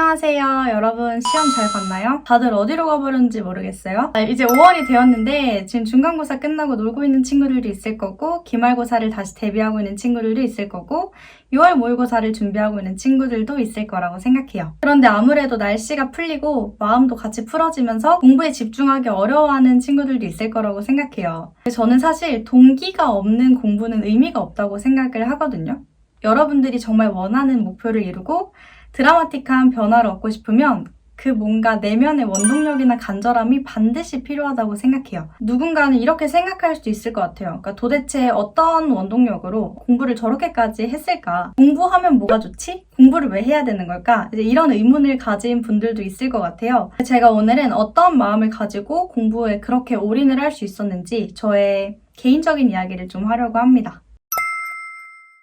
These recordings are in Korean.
안녕하세요. 여러분 시험 잘 봤나요? 다들 어디로 가버렸는지 모르겠어요. 아, 이제 5월이 되었는데 지금 중간고사 끝나고 놀고 있는 친구들도 있을 거고 기말고사를 다시 대비하고 있는 친구들도 있을 거고 6월 모의고사를 준비하고 있는 친구들도 있을 거라고 생각해요. 그런데 아무래도 날씨가 풀리고 마음도 같이 풀어지면서 공부에 집중하기 어려워하는 친구들도 있을 거라고 생각해요. 저는 사실 동기가 없는 공부는 의미가 없다고 생각을 하거든요. 여러분들이 정말 원하는 목표를 이루고 드라마틱한 변화를 얻고 싶으면 그 뭔가 내면의 원동력이나 간절함이 반드시 필요하다고 생각해요. 누군가는 이렇게 생각할 수도 있을 것 같아요. 그러니까 도대체 어떤 원동력으로 공부를 저렇게까지 했을까? 공부하면 뭐가 좋지? 공부를 왜 해야 되는 걸까? 이런 의문을 가진 분들도 있을 것 같아요. 제가 오늘은 어떤 마음을 가지고 공부에 그렇게 올인을 할 수 있었는지 저의 개인적인 이야기를 좀 하려고 합니다.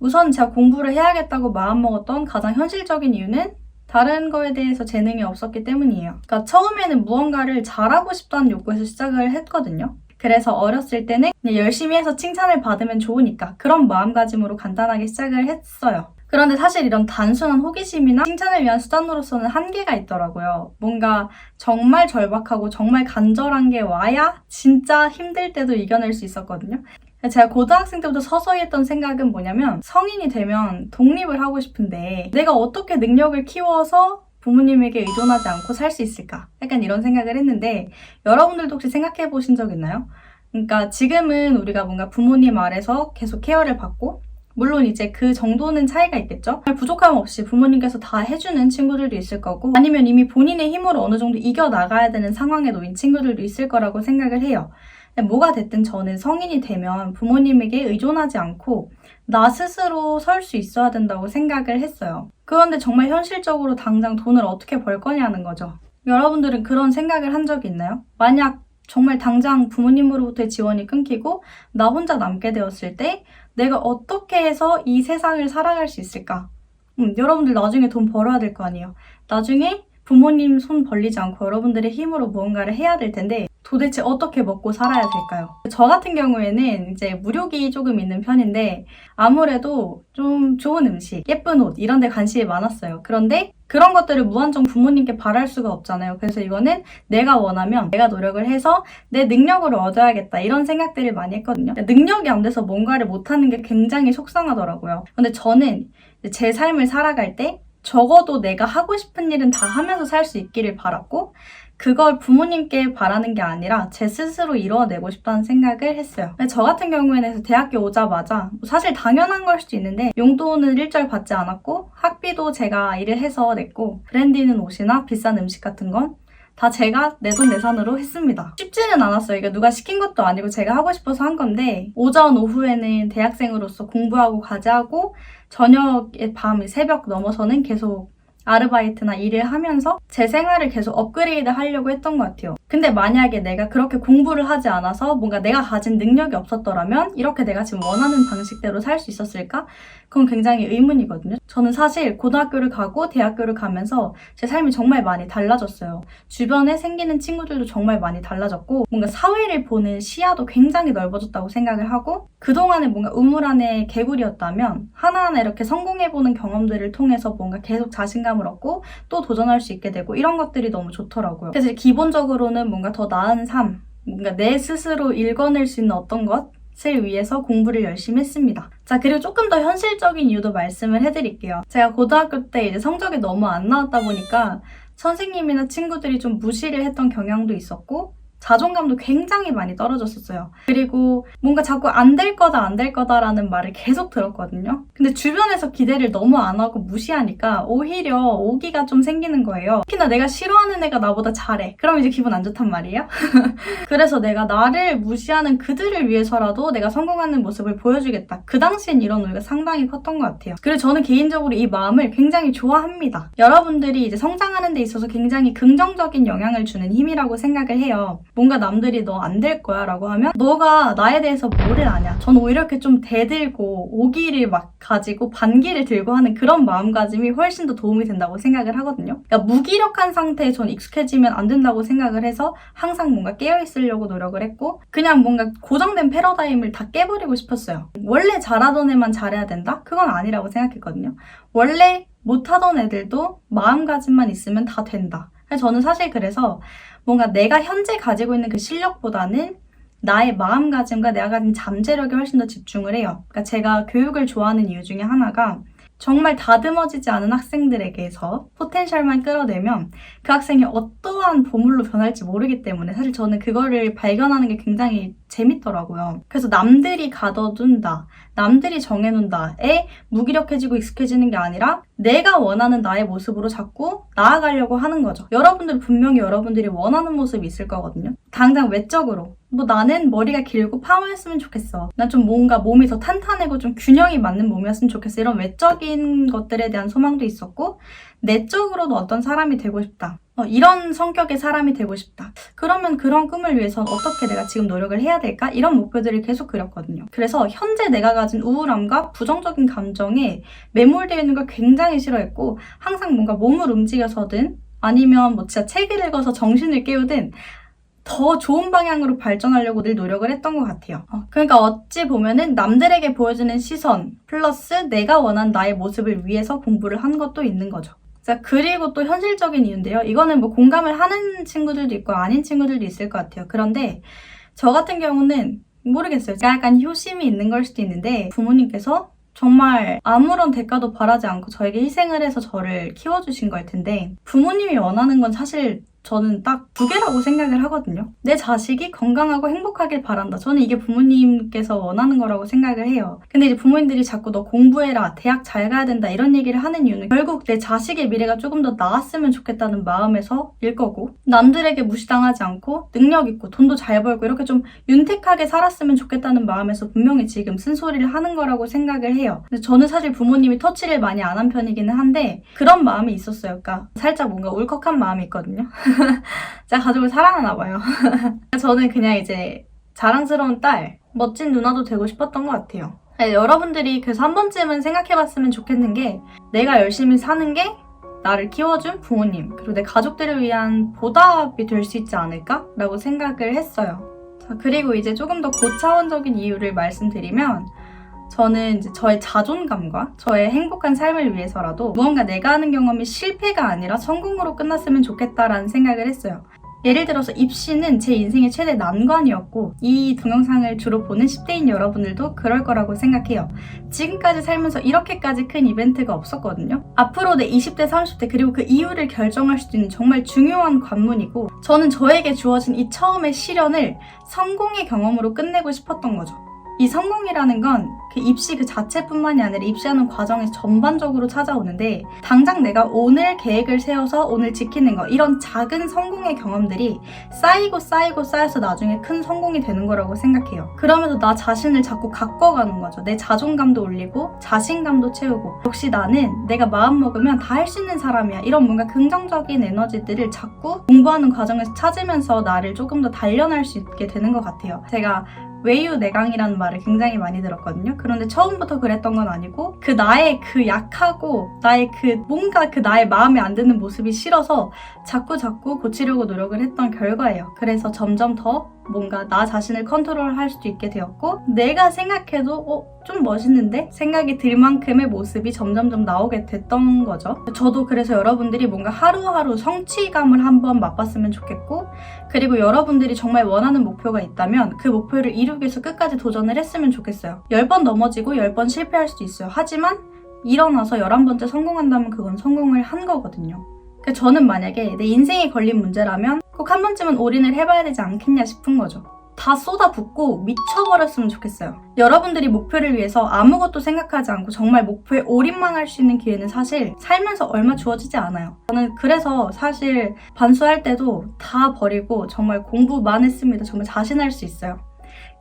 우선 제가 공부를 해야겠다고 마음먹었던 가장 현실적인 이유는 다른 거에 대해서 재능이 없었기 때문이에요. 그러니까 처음에는 무언가를 잘하고 싶다는 욕구에서 시작을 했거든요. 그래서 어렸을 때는 열심히 해서 칭찬을 받으면 좋으니까 그런 마음가짐으로 간단하게 시작을 했어요. 그런데 사실 이런 단순한 호기심이나 칭찬을 위한 수단으로서는 한계가 있더라고요. 뭔가 정말 절박하고 정말 간절한 게 와야 진짜 힘들 때도 이겨낼 수 있었거든요. 제가 고등학생 때부터 서서히 했던 생각은 뭐냐면 성인이 되면 독립을 하고 싶은데 내가 어떻게 능력을 키워서 부모님에게 의존하지 않고 살 수 있을까? 약간 이런 생각을 했는데 여러분들도 혹시 생각해 보신 적 있나요? 그러니까 지금은 우리가 뭔가 부모님 아래서 계속 케어를 받고 물론 이제 그 정도는 차이가 있겠죠. 부족함 없이 부모님께서 다 해주는 친구들도 있을 거고 아니면 이미 본인의 힘으로 어느 정도 이겨나가야 되는 상황에 놓인 친구들도 있을 거라고 생각을 해요. 뭐가 됐든 저는 성인이 되면 부모님에게 의존하지 않고 나 스스로 설 수 있어야 된다고 생각을 했어요. 그런데 정말 현실적으로 당장 돈을 어떻게 벌 거냐는 거죠. 여러분들은 그런 생각을 한 적이 있나요? 만약 정말 당장 부모님으로부터의 지원이 끊기고 나 혼자 남게 되었을 때 내가 어떻게 해서 이 세상을 살아갈 수 있을까? 음, 여러분들 나중에 돈 벌어야 될 거 아니에요. 나중에 부모님 손 벌리지 않고 여러분들의 힘으로 무언가를 해야 될 텐데 도대체 어떻게 먹고 살아야 될까요? 저 같은 경우에는 이제 무료기 조금 있는 편인데 아무래도 좀 좋은 음식, 예쁜 옷 이런 데 관심이 많았어요. 그런데 그런 것들을 무한정 부모님께 바랄 수가 없잖아요. 그래서 이거는 내가 원하면 내가 노력을 해서 내 능력을 얻어야겠다 이런 생각들을 많이 했거든요. 능력이 안 돼서 뭔가를 못하는 게 굉장히 속상하더라고요. 근데 저는 제 삶을 살아갈 때 적어도 내가 하고 싶은 일은 다 하면서 살 수 있기를 바랐고 그걸 부모님께 바라는 게 아니라 제 스스로 이루어내고 싶다는 생각을 했어요. 저 같은 경우에는 대학교 오자마자 사실 당연한 걸 수도 있는데 용돈은 일절 받지 않았고 학비도 제가 일을 해서 냈고 브랜드 있는 옷이나 비싼 음식 같은 건다 제가 내돈 내산으로 했습니다. 쉽지는 않았어요. 이게 누가 시킨 것도 아니고 제가 하고 싶어서 한 건데 오전 오후에는 대학생으로서 공부하고 과제하고 저녁에 밤 새벽 넘어서는 계속 아르바이트나 일을 하면서 제 생활을 계속 업그레이드 하려고 했던 것 같아요. 근데 만약에 내가 그렇게 공부를 하지 않아서 뭔가 내가 가진 능력이 없었더라면 이렇게 내가 지금 원하는 방식대로 살 수 있었을까? 그건 굉장히 의문이거든요. 저는 사실 고등학교를 가고 대학교를 가면서 제 삶이 정말 많이 달라졌어요. 주변에 생기는 친구들도 정말 많이 달라졌고 뭔가 사회를 보는 시야도 굉장히 넓어졌다고 생각을 하고 그동안에 뭔가 우물 안에 개구리였다면 하나하나 이렇게 성공해보는 경험들을 통해서 뭔가 계속 자신감을 얻고 또 도전할 수 있게 되고 이런 것들이 너무 좋더라고요. 그래서 기본적으로는 뭔가 더 나은 삶, 뭔가 내 스스로 읽어낼 수 있는 어떤 것 을 위해서 공부를 열심히 했습니다. 자, 그리고 조금 더 현실적인 이유도 말씀을 해드릴게요. 제가 고등학교 때 이제 성적이 너무 안 나왔다 보니까 선생님이나 친구들이 좀 무시를 했던 경향도 있었고, 자존감도 굉장히 많이 떨어졌었어요. 그리고 뭔가 자꾸 안 될 거다, 안 될 거다라는 말을 계속 들었거든요. 근데 주변에서 기대를 너무 안 하고 무시하니까 오히려 오기가 좀 생기는 거예요. 특히나 내가 싫어하는 애가 나보다 잘해. 그럼 이제 기분 안 좋단 말이에요. 그래서 내가 나를 무시하는 그들을 위해서라도 내가 성공하는 모습을 보여주겠다. 그 당시엔 이런 오해가 상당히 컸던 것 같아요. 그리고 저는 개인적으로 이 마음을 굉장히 좋아합니다. 여러분들이 이제 성장하는 데 있어서 굉장히 긍정적인 영향을 주는 힘이라고 생각을 해요. 뭔가 남들이 너 안 될 거야 라고 하면 너가 나에 대해서 뭐를 아냐. 저는 오히려 이렇게 좀 대들고 오기를 막 가지고 반기를 들고 하는 그런 마음가짐이 훨씬 더 도움이 된다고 생각을 하거든요. 그러니까 무기력한 상태에 전 익숙해지면 안 된다고 생각을 해서 항상 뭔가 깨어있으려고 노력을 했고 그냥 뭔가 고정된 패러다임을 다 깨버리고 싶었어요. 원래 잘하던 애만 잘해야 된다? 그건 아니라고 생각했거든요. 원래 못하던 애들도 마음가짐만 있으면 다 된다. 저는 사실 그래서 뭔가 내가 현재 가지고 있는 그 실력보다는 나의 마음가짐과 내가 가진 잠재력에 훨씬 더 집중을 해요. 그러니까 제가 교육을 좋아하는 이유 중에 하나가 정말 다듬어지지 않은 학생들에게서 포텐셜만 끌어내면 그 학생이 어떠한 보물로 변할지 모르기 때문에 사실 저는 그거를 발견하는 게 굉장히 재밌더라고요. 그래서 남들이 가둬둔다, 남들이 정해놓는다에 무기력해지고 익숙해지는 게 아니라 내가 원하는 나의 모습으로 자꾸 나아가려고 하는 거죠. 여러분들 분명히 여러분들이 원하는 모습이 있을 거거든요. 당장 외적으로. 뭐 나는 머리가 길고 파마했으면 좋겠어. 난 좀 뭔가 몸이 더 탄탄하고 좀 균형이 맞는 몸이었으면 좋겠어. 이런 외적인 것들에 대한 소망도 있었고 내적으로도 어떤 사람이 되고 싶다. 어, 이런 성격의 사람이 되고 싶다. 그러면 그런 꿈을 위해서 어떻게 내가 지금 노력을 해야 될까? 이런 목표들을 계속 그렸거든요. 그래서 현재 내가 가진 우울함과 부정적인 감정에 매몰되어 있는 걸 굉장히 싫어했고 항상 뭔가 몸을 움직여서든 아니면 뭐 진짜 책을 읽어서 정신을 깨우든 더 좋은 방향으로 발전하려고 늘 노력을 했던 것 같아요. 어, 그러니까 어찌 보면은 남들에게 보여주는 시선 플러스 내가 원한 나의 모습을 위해서 공부를 한 것도 있는 거죠. 자, 그리고 또 현실적인 이유인데요. 이거는 뭐 공감을 하는 친구들도 있고 아닌 친구들도 있을 것 같아요. 그런데 저 같은 경우는 모르겠어요. 제가 약간 효심이 있는 걸 수도 있는데 부모님께서 정말 아무런 대가도 바라지 않고 저에게 희생을 해서 저를 키워주신 걸 텐데 부모님이 원하는 건 사실 저는 딱 두 개라고 생각을 하거든요. 내 자식이 건강하고 행복하길 바란다. 저는 이게 부모님께서 원하는 거라고 생각을 해요. 근데 이제 부모님들이 자꾸 너 공부해라, 대학 잘 가야 된다 이런 얘기를 하는 이유는 결국 내 자식의 미래가 조금 더 나았으면 좋겠다는 마음에서 일 거고 남들에게 무시당하지 않고 능력 있고 돈도 잘 벌고 이렇게 좀 윤택하게 살았으면 좋겠다는 마음에서 분명히 지금 쓴소리를 하는 거라고 생각을 해요. 근데 저는 사실 부모님이 터치를 많이 안 한 편이기는 한데 그런 마음이 있었어요. 그러니까 살짝 뭔가 울컥한 마음이 있거든요. 제가 가족을 사랑하나 봐요. 저는 그냥 이제 자랑스러운 딸, 멋진 누나도 되고 싶었던 것 같아요. 네, 여러분들이 그래서 한 번쯤은 생각해봤으면 좋겠는 게 내가 열심히 사는 게 나를 키워준 부모님 그리고 내 가족들을 위한 보답이 될 수 있지 않을까라고 생각을 했어요. 자, 그리고 이제 조금 더 고차원적인 이유를 말씀드리면 저는 이제 저의 자존감과 저의 행복한 삶을 위해서라도 무언가 내가 하는 경험이 실패가 아니라 성공으로 끝났으면 좋겠다라는 생각을 했어요. 예를 들어서 입시는 제 인생의 최대 난관이었고 이 동영상을 주로 보는 10대인 여러분들도 그럴 거라고 생각해요. 지금까지 살면서 이렇게까지 큰 이벤트가 없었거든요. 앞으로 내 20대, 30대 그리고 그 이후를 결정할 수도 있는 정말 중요한 관문이고 저는 저에게 주어진 이 처음의 시련을 성공의 경험으로 끝내고 싶었던 거죠. 이 성공이라는 건그 입시 그 자체뿐만이 아니라 입시하는 과정에서 전반적으로 찾아오는데 당장 내가 오늘 계획을 세워서 오늘 지키는 거 이런 작은 성공의 경험들이 쌓이고 쌓이고 쌓여서 나중에 큰 성공이 되는 거라고 생각해요. 그러면서 나 자신을 자꾸 가꿔가는 거죠. 내 자존감도 올리고 자신감도 채우고 역시 나는 내가 마음 먹으면 다 할 수 있는 사람이야. 이런 뭔가 긍정적인 에너지들을 자꾸 공부하는 과정에서 찾으면서 나를 조금 더 단련할 수 있게 되는 것 같아요. 제가 외유 내강이라는 말을 굉장히 많이 들었거든요. 그런데 처음부터 그랬던 건 아니고 그 나의 그 약하고 나의 그 뭔가 그 나의 마음에 안 드는 모습이 싫어서 자꾸 자꾸 고치려고 노력을 했던 결과예요. 그래서 점점 더 뭔가 나 자신을 컨트롤할 수도 있게 되었고 내가 생각해도 어, 좀 멋있는데 생각이 들 만큼의 모습이 점점점 나오게 됐던 거죠. 저도 그래서 여러분들이 뭔가 하루하루 성취감을 한번 맛봤으면 좋겠고 그리고 여러분들이 정말 원하는 목표가 있다면 그 목표를 이루기 위해서 끝까지 도전을 했으면 좋겠어요. 10번 넘어지고 10번 실패할 수도 있어요. 하지만 일어나서 11번째 성공한다면 그건 성공을 한 거거든요. 그러니까 저는 만약에 내 인생에 걸린 문제라면 꼭 한 번쯤은 올인을 해봐야 되지 않겠냐 싶은 거죠. 다 쏟아붓고 미쳐버렸으면 좋겠어요. 여러분들이 목표를 위해서 아무것도 생각하지 않고 정말 목표에 올인만 할 수 있는 기회는 사실 살면서 얼마 주어지지 않아요. 저는 그래서 사실 반수할 때도 다 버리고 정말 공부만 했습니다. 정말 자신할 수 있어요.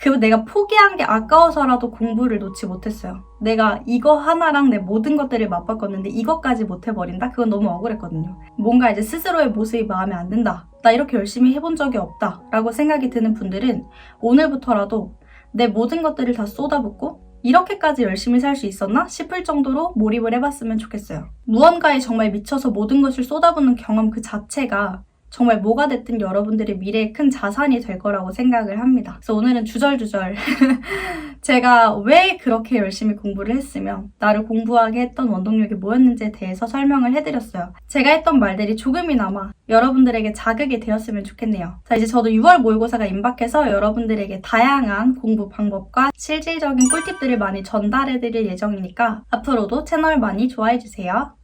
그 내가 포기한 게 아까워서라도 공부를 놓지 못했어요. 내가 이거 하나랑 내 모든 것들을 맞바꿨는데 이것까지 못 해버린다? 그건 너무 억울했거든요. 뭔가 이제 스스로의 모습이 마음에 안 든다. 나 이렇게 열심히 해본 적이 없다. 라고 생각이 드는 분들은 오늘부터라도 내 모든 것들을 다 쏟아붓고 이렇게까지 열심히 살 수 있었나 싶을 정도로 몰입을 해봤으면 좋겠어요. 무언가에 정말 미쳐서 모든 것을 쏟아붓는 경험 그 자체가 정말 뭐가 됐든 여러분들의 미래에 큰 자산이 될 거라고 생각을 합니다. 그래서 오늘은 주절주절 제가 왜 그렇게 열심히 공부를 했으며 나를 공부하게 했던 원동력이 뭐였는지에 대해서 설명을 해드렸어요. 제가 했던 말들이 조금이나마 여러분들에게 자극이 되었으면 좋겠네요. 자, 이제 저도 6월 모의고사가 임박해서 여러분들에게 다양한 공부 방법과 실질적인 꿀팁들을 많이 전달해드릴 예정이니까 앞으로도 채널 많이 좋아해주세요.